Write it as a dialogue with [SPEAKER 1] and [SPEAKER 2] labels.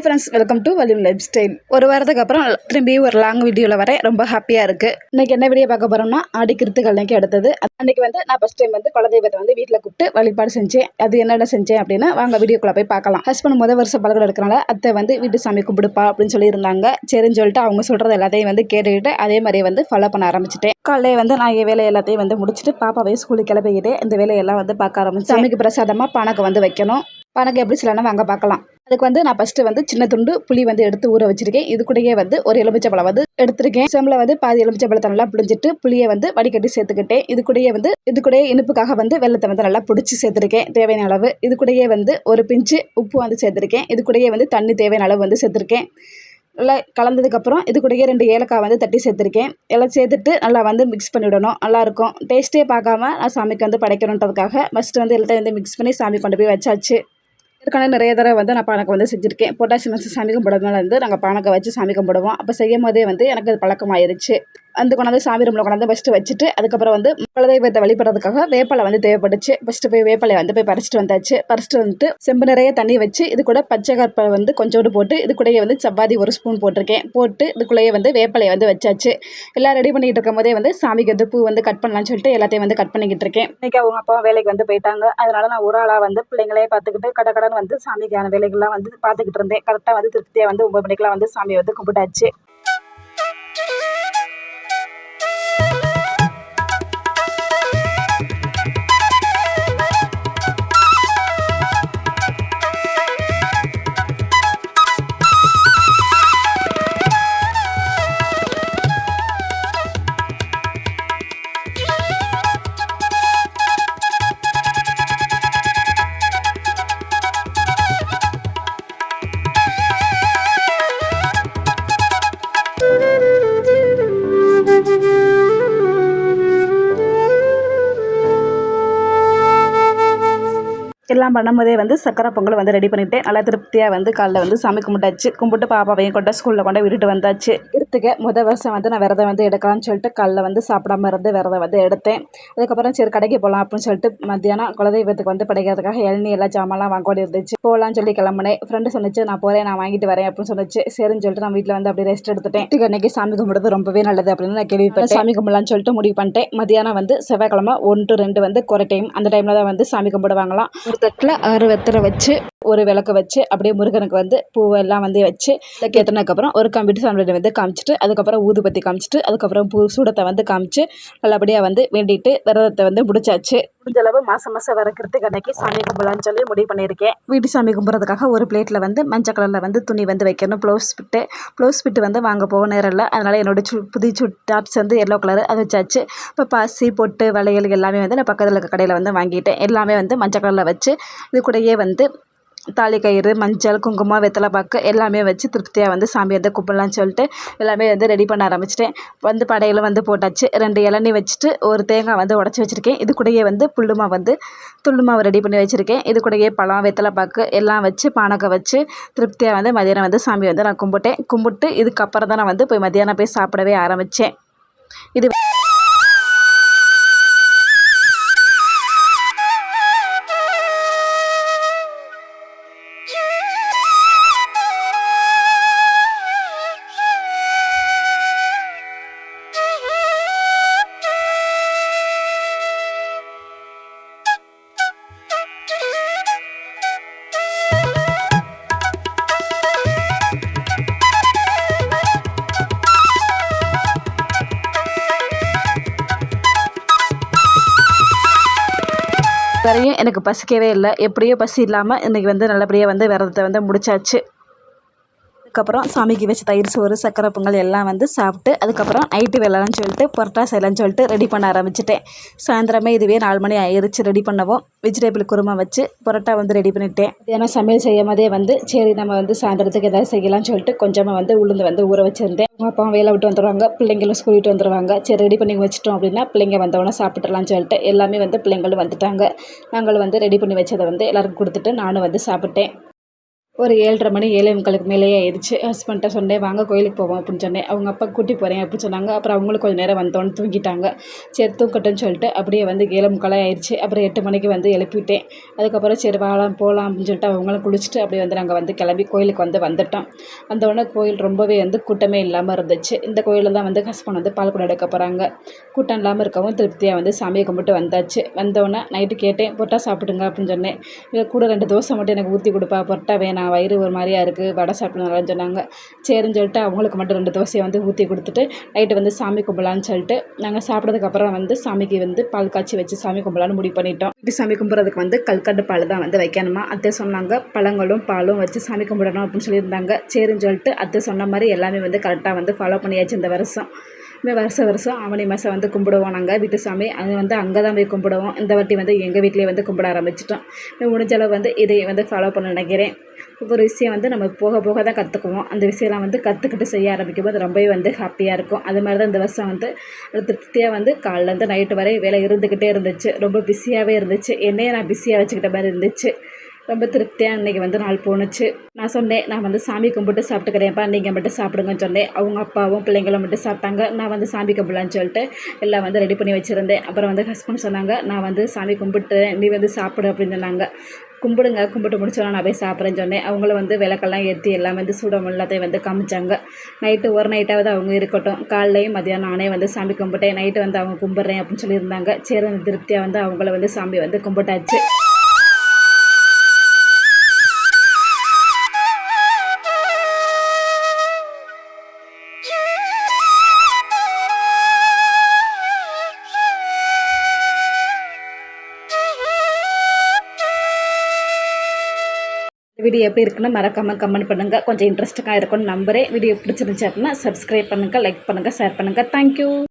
[SPEAKER 1] Hi friends welcome to Valim lifestyle ஒரு வாரத்துக்கு அப்புறம் திரும்பி ஒரு லாங் வீடியோவில் வரேன். ரொம்ப ஹாப்பியாக இருக்குது இன்னைக்கு என்ன வீடியோ பார்க்க போகிறோம்னா ஆடி கிருத்துக்கள் அன்னைக்கு எடுத்தது. அன்னைக்கு வந்து நான் ஃபஸ்ட் டைம் வந்து குலதெய்வத்தை வந்து வீட்டில் கூப்பிட்டு வழிபாடு செஞ்சேன். அது என்னென்ன செஞ்சேன் அப்படின்னா வாங்க வீடியோக்குள்ளே போய் பார்க்கலாம். ஹஸ்பண்ட் முதல் வருஷம் பழக்கம் எடுக்கிறனால அத்தை வந்து வீட்டு சாமி கும்பிடுப்பா அப்படின்னு சொல்லியிருந்தாங்க. சரின்னு சொல்லிட்டு அவங்க சொல்கிறது எல்லாத்தையும் வந்து கேட்டுக்கிட்டு அதே மாதிரி வந்து ஃபாலோ பண்ண ஆரம்பிச்சிட்டேன். காலையில வந்து நான் என் வேலை எல்லாத்தையும் வந்து முடிச்சுட்டு பாப்பாவை ஸ்கூலுக்கு கிளம்பிக்கிட்டு இந்த வேலையெல்லாம் வந்து பார்க்க ஆரம்பிச்சேன். சாமிக்கு பிரசாதமாக பானகம் வந்து வைக்கணும். பானகம் எப்படி சொல்லணும் வாங்க பார்க்கலாம். அதுக்கு வந்து நான் ஃபஸ்ட்டு வந்து சின்ன துண்டு புளி வந்து எடுத்து ஊற வச்சிருக்கேன். இது கூடயே வந்து ஒரு எலுமிச்சப்பழம் வந்து எடுத்திருக்கேன். செம்மில் வந்து பாதி எலுமிச்சப்பழத்தை நல்லா புளிஞ்சிட்டு புளியை வந்து வடிகட்டி சேர்த்துக்கிட்டேன். இது கூடயே வந்து இது கூடயே இனிப்புக்காக வந்து வெள்ளத்தை வந்து நல்லா பிடிச்சி சேர்த்துருக்கேன். தேவையான அளவு. இது கூடயே வந்து ஒரு பிஞ்சு உப்பு வந்து சேர்த்துருக்கேன். இது கூடயே வந்து தண்ணி தேவையான அளவு வந்து சேர்த்துருக்கேன். நல்லா கலந்ததுக்கப்புறம் இது கூடயே ரெண்டு ஏலக்காய் வந்து தட்டி சேர்த்துருக்கேன். எல்லாம் சேர்த்துட்டு நல்லா வந்து மிக்ஸ் பண்ணிவிடணும் நல்லாயிருக்கும் டேஸ்ட்டே பார்க்காம நான் சாமிக்கு வந்து படைக்கணுன்றதுக்காக ஃபஸ்ட்டு வந்து எல்லாத்தையும் வந்து மிக்ஸ் பண்ணி சாமி கொண்டு போய் வச்சாச்சு. ஏற்கனவே நிறைய தடவை வந்து நான் பானக்கம் வந்து செஞ்சுருக்கேன். பொட்டாசி மாதம் சாமி கும்பிடுறதுனால வந்து நாங்கள் பானக்கம் வச்சு சாமி கும்பிடுவோம். அப்போ செய்யும் போதே வந்து எனக்கு அது பழக்கமாயிருச்சு. வந்து கொண்டாந்து சாமி ரூமில் கொண்டாந்து ஃபஸ்ட்டு வச்சுட்டு அதுக்கப்புறம் வந்து குலதெய்வத்தை வழிபடுறதுக்காக வேப்பலை வந்து தேவைப்பட்டுச்சு ஃபஸ்ட்டு போய் வேப்பலை வந்து போய் பறிச்சிட்டு வந்தாச்சு. பறிச்சிட்டு வந்துட்டு செம்பு நிறைய தண்ணி வச்சு இது கூட பச்சை கற்பை வந்து கொஞ்சோண்டு போட்டு இது கூடயே வந்து சப்பாத்தி ஒரு ஸ்பூன் போட்டிருக்கேன். போட்டு இதுக்குள்ளேயே வந்து வேப்பலையை வந்து வச்சாச்சு. எல்லாம் ரெடி பண்ணிட்டு இருக்கும் போதே வந்து சாமிக்கு வந்து பூ வந்து கட் பண்ணலாம்னு சொல்லிட்டு எல்லாத்தையும் வந்து கட் பண்ணிக்கிட்டு இருக்கேன். இன்றைக்கி அவங்க அப்பா வேலைக்கு வந்து போயிட்டாங்க. அதனால நான் ஒரு ஆளாக வந்து பிள்ளைங்களே பார்த்துக்கிட்டு கடை கடன் வந்து சாமிக்கான வேலைகள்லாம் வந்து பார்த்துக்கிட்டு இருந்தேன். கரெக்டாக வந்து திருப்தியாக வந்து ஒம்பது மணிக்கெல்லாம் வந்து சாமியை வந்து கும்பிட்டாச்சு. எல்லாம் பண்ணும்போதே வந்து சக்கரை பொங்கல் வந்து ரெடி பண்ணிவிட்டு நல்லா திருப்தியாக வந்து காலைல வந்து சாமி கும்பிட்டாச்சு. கும்பிட்டு பாப்பாவையும் கொண்ட ஸ்கூலில் கொண்டு விட்டுட்டு வந்தாச்சு. இருத்துக்க முத வருஷம் வந்து நான் விரதம் வந்து எடுக்கலாம்னு சொல்லிட்டு காலைல வந்து சாப்பிடாம இருந்து விரதம் வந்து எடுத்தேன். அதுக்கப்புறம் சரி கடைக்கு போகலாம் அப்படின்னு சொல்லிட்டு மத்தியானம் குலதெய்வத்துக்கு வந்து படைக்கிறதுக்காக இளநீ எல்லாம் ஜாமான்லாம் வாங்க இருந்துச்சு. போகலான்னு சொல்லி கிளம்புனேன். ஃப்ரெண்டு சொன்னிச்சு நான் போகிறேன் நான் வாங்கிட்டு வரேன் அப்படின்னு சொன்னிச்சு. சரின்னு சொல்லிட்டு நான் வீட்டில் வந்து அப்படியே ரெஸ்ட் எடுத்துட்டேன். அன்னைக்கு சாமி கும்பிடுறது ரொம்பவே நல்லது அப்படின்னு நான் கேள்விப்பட்டேன். சாமி கும்பிடலாம்னு சொல்லிட்டு முடிவு பண்ணிட்டேன். மத்தியானம் வந்து செவ்வாய்க்கிழமை ஒன்று ரெண்டு வந்து குறை டைம் அந்த டைமில் தான் வந்து சாமி கும்பிடுவாங்களாம். ஒரு தட்டில் ஆறு வெத்தரை வச்சு ஒரு விளக்கு வச்சு அப்படியே முருகனுக்கு வந்து பூவெல்லாம் வந்து வச்சு விளக்கு ஏற்றினதுக்கப்புறம் ஒரு கம்ப்யூட்டர் சாமியை வந்து காமிச்சிட்டு அதுக்கப்புறம் ஊதுபத்தி காமிச்சிட்டு அதுக்கப்புறம் பூ சூடத்தை வந்து காமிச்சு நல்லபடியாக வந்து வேண்டிட்டு விரதத்தை வந்து முடிச்சாச்சு. முடிஞ்ச அளவு மாதம் மாதம் வர கிருத்திக் அன்னைக்கு சாமி கும்பலான்னு சொல்லி முடிவு பண்ணியிருக்கேன். வீட்டு சாமி கும்பிட்றதுக்காக ஒரு பிளேட்டில் வந்து மஞ்சள் கலரில் வந்து துணி வந்து வைக்கணும். ப்ளவுஸ் பிட்டு ப்ளவுஸ் பிட்டு வந்து வாங்க போக நேரம் இல்லை. அதனால் என்னோட சு புது சு டாப்ஸ் வந்து எல்லோ கலர் அது வச்சாச்சு. இப்போ பாசி பொட்டு வளையல் எல்லாமே வந்து நான் பக்கத்தில் இருக்க கடையில் வந்து வாங்கிட்டேன். எல்லாமே வந்து மஞ்சள் கலரில் வச்சு இது கூடயே வந்து தாலி கயிறு மஞ்சள் குங்குமம் வெத்தலை பாக்கு எல்லாமே வச்சு திருப்தியாக வந்து சாமி வந்து கும்பிட்லான்னு சொல்லிட்டு எல்லாமே வந்து ரெடி பண்ண ஆரம்பிச்சிட்டேன். வந்து படையில் வந்து போட்டாச்சு. ரெண்டு இளநீ வச்சுட்டு ஒரு தேங்காய் வந்து உடச்சி வச்சுருக்கேன். இது கூடயே வந்து புல்லுமா வந்து துள்ளுமாவை ரெடி பண்ணி வச்சுருக்கேன். இது கூடயே பழம் வெத்தலை பாக்கு எல்லாம் வச்சு பானகம் வச்சு திருப்தியாக வந்து மதியானம் வந்து சாமி வந்து நான் கும்பிட்டேன். கும்பிட்டு இதுக்கப்புறம் தான் நான் வந்து போய் மதியானம் போய் சாப்பிடவே ஆரம்பித்தேன் இது எனக்கு பசிக்கவே இல்லை. எப்படியோ பசி இல்லாமல் இன்றைக்கி வந்து நல்லபடியாக வந்து விரதத்தை வந்து முடிச்சாச்சு. அதுக்கப்புறம் சாமிக்கு வச்சு தயிர் சோறு சக்கரை பொங்கல் எல்லாம் வந்து சாப்பிட்டு அதுக்கப்புறம் நைட்டு வேலைன்னு சொல்லிட்டு பரோட்டா செய்யலான்னு சொல்லிட்டு ரெடி பண்ண ஆரம்பிச்சிட்டேன். சாயந்தரமே இதுவே நாலு மணி ஆயிடுச்சு ரெடி பண்ணவும். வெஜிடபிள் குருமா வச்சு பரோட்டா வந்து ரெடி பண்ணிட்டேன். ஏன்னா சமையல் செய்யும் போதே வந்து சரி நம்ம வந்து சாயந்தரத்துக்கு ஏதாவது செய்யலாம்னு சொல்லிட்டு கொஞ்சமாக வந்து உளுந்து வந்து ஊற வச்சுருந்தேன். அவங்க அப்பா வேலை விட்டு வந்துடுவாங்க பிள்ளைங்களும் ஸ்கூல் விட்டு வந்துடுவாங்க சரி ரெடி பண்ணி வச்சிட்டோம் அப்படின்னா பிள்ளைங்க வந்தவொடனே சாப்பிட்றலாம்னு சொல்லிட்டு எல்லாமே வந்து பிள்ளைங்களும் வந்துட்டாங்க. நாங்கள் வந்து ரெடி பண்ணி வச்சதை வந்து எல்லாருக்கும் கொடுத்துட்டு நானும் வந்து சாப்பிட்டேன். ஒரு ஏழரை மணி ஏழே முக்காலுக்கு மேலேயே ஆயிடுச்சு. ஹஸ்பண்ட்டை சொன்னேன் வாங்க கோயிலுக்கு போவோம் அப்படின்னு சொன்னேன் அவங்க அப்பா கூட்டி போகிறேன் அப்படின்னு சொன்னாங்க. அப்புறம் அவங்களும் கொஞ்சம் நேரம் வந்தோன்னு தூங்கிட்டாங்க. சரி தூக்கட்டும்னு சொல்லிட்டு அப்படியே வந்து ஏழை முக்காலாக ஆயிடுச்சு. அப்புறம் எட்டு மணிக்கு வந்து எழுப்பிவிட்டேன் அதுக்கப்புறம் சரி வாழலாம் போகலாம் அப்படின்னு சொல்லிட்டு அவங்களும் குளிச்சுட்டு அப்படியே வந்து நாங்கள் வந்து கிளம்பி கோயிலுக்கு வந்து வந்துட்டோம். வந்தோடனே கோயில் ரொம்பவே வந்து கூட்டமே இல்லாமல் இருந்துச்சு. இந்த கோயிலில் தான் வந்து ஹஸ்பண்ட் வந்து பால் கூட எடுக்க போகிறாங்க கூட்டம் இல்லாமல் இருக்கவும் திருப்தியாக வந்து சாமியை கும்பிட்டு வந்தாச்சு. வந்தோடனே நைட்டு கேட்டேன். பொட்டா சாப்பிடுங்க அப்படின்னு சொன்னேன். இல்லை கூட ரெண்டு தோசை மட்டும் எனக்கு ஊற்றி கொடுப்பா. பொட்டா வேணாம் வயிறு ஒரு மாதிரியா இருக்குது வடை சாப்பிடணும்னு சொன்னாங்க. சரின்னு சொல்லிட்டு அவங்களுக்கு மட்டும் ரெண்டு தோசையை வந்து ஊற்றி கொடுத்துட்டு நைட்டு வந்து சாமி கும்பலான்னு சொல்லிட்டு நாங்கள் சாப்பிட்றதுக்கப்புறம் வந்து சாமிக்கு வந்து பால் காய்ச்சி வச்சு சாமி கும்பலான்னு முடிவு பண்ணிட்டோம். இப்படி சாமி கும்பிட்றதுக்கு வந்து கல்கண்டு பால் தான் வந்து வைக்கணுமா? அத்தை சொன்னாங்க பழங்களும் பாலும் வச்சு சாமி கும்பிடணும் அப்படின்னு சொல்லியிருந்தாங்க. சரின்னு சொல்லிட்டு அத்தை சொன்ன மாதிரி எல்லாமே வந்து கரெக்டாக வந்து ஃபாலோ பண்ணியாச்சு இந்த வருஷம். இந்த வருஷம் வருஷம் ஆவணி மாதம் வந்து கும்பிடுவோம் நாங்கள் வீட்டு சாமி. அது வந்து அங்கே தான் போய் கும்பிடுவோம். இந்த வாட்டி வந்து எங்கள் வீட்டிலேயே வந்து கும்பிட ஆரம்பிச்சிட்டோம். முடிஞ்ச அளவு வந்து இதை வந்து ஃபாலோ பண்ண நினைக்கிறேன். ஒவ்வொரு விஷயம் வந்து நம்ம போக போக தான் கற்றுக்குவோம் அந்த விஷயம்லாம் வந்து கற்றுக்கிட்டு செய்ய ஆரம்பிக்கும் போது ரொம்பவே வந்து ஹாப்பியாக இருக்கும். அது மாதிரி தான் இந்த வருஷம் வந்து திருப்தியாக வந்து காலைலேருந்து நைட்டு வரை வேலை இருந்துக்கிட்டே இருந்துச்சு. ரொம்ப பிஸியாகவே இருந்துச்சு. என்னையே நான் பிஸியாக வச்சுக்கிட்ட மாதிரி இருந்துச்சு. ரொம்ப திருப்தியாக இன்றைக்கி வந்து நாள் போணுச்சு. நான் சொன்னேன் நான் வந்து சாமி கும்பிட்டு சாப்பிட்டுக்கிறேன்ப்பா நீங்கள் மட்டும் சாப்பிடுங்கன்னு சொன்னேன். அவங்க அப்பாவும் பிள்ளைங்களும் மட்டும் சாப்பிட்டாங்க. நான் வந்து சாமி கும்பிடலான்னு சொல்லிட்டு எல்லாம் வந்து ரெடி பண்ணி வச்சுருந்தேன். அப்புறம் வந்து ஹஸ்பண்ட் சொன்னாங்க நான் வந்து சாமி கும்பிட்டு நீ வந்து சாப்பிடு அப்படின்னு சொன்னாங்க. கும்பிடுங்க கும்பிட்டு முடிச்சோன்னா நான் போய் சாப்பிட்றேன்னு சொன்னேன். அவங்களும் வந்து விளக்கெல்லாம் ஏற்றி எல்லாம் வந்து சூடம் எல்லாத்தையும் வந்து காமிச்சாங்க. நைட்டு ஒரு நைட்டாவது அவங்க இருக்கட்டும். காலைலையும் மதியானம் நானே வந்து சாமி கும்பிட்டேன். நைட்டு வந்து அவங்க கும்பிட்றேன் அப்படின்னு சொல்லியிருந்தாங்க. சரி அந்த திருப்தியாக வந்து அவங்கள வந்து சாமி வந்து கும்பிட்டாச்சு. வீடியோ எப்படி இருக்குன்னு மறக்காமல் கமெண்ட் பண்ணுங்கள் கொஞ்சம் இன்ட்ரெஸ்டிங்காக இருக்கும்னு நம்புகிறேன் வீடியோ பிடிச்சிருந்துச்சு அப்படின்னா சப்ஸ்கிரைப் பண்ணுங்கள் லைக் பண்ணுங்கள் ஷேர் பண்ணுங்கள் தேங்க்யூ